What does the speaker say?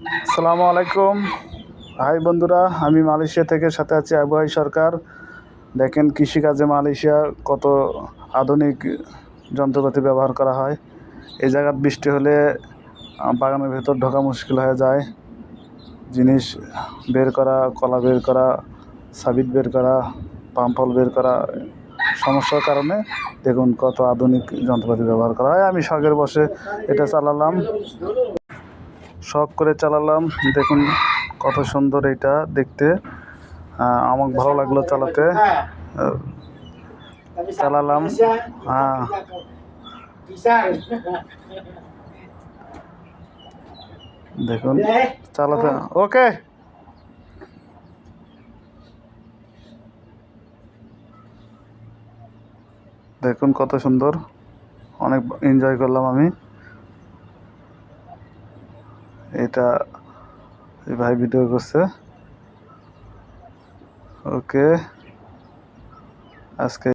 আসসালামু আলাইকুম। হাই বন্ধুরা, আমি মালয়েশিয়া থেকে সাথে আছি আবহাই সরকার। দেখেন কৃষিকাজে মালয়েশিয়া কত আধুনিক যন্ত্রপাতি ব্যবহার করা হয়। এই জায়গাত বৃষ্টি হলে বাগানের ভেতর ঢোকা মুশকিল হয়ে যায়। জিনিস বের করা, কলা বের করা সাবিট বের করা, পাম ফল বের করা সমস্যার কারণে দেখুন কত আধুনিক যন্ত্রপাতি ব্যবহার করা হয়। আমি শখের বসে এটা চালালাম। শখ করে চালালাম। দেখুন কত সুন্দর এটা দেখতে। আমার ভালো লাগল চালাতে। চালালাম। হ্যাঁ। দেখুন, চালাতে। ওকে। দেখুন কত সুন্দর। অনেক এনজয় করলাম আমি। এটা ভাই ভিডিও করছে। ওকে। আজকে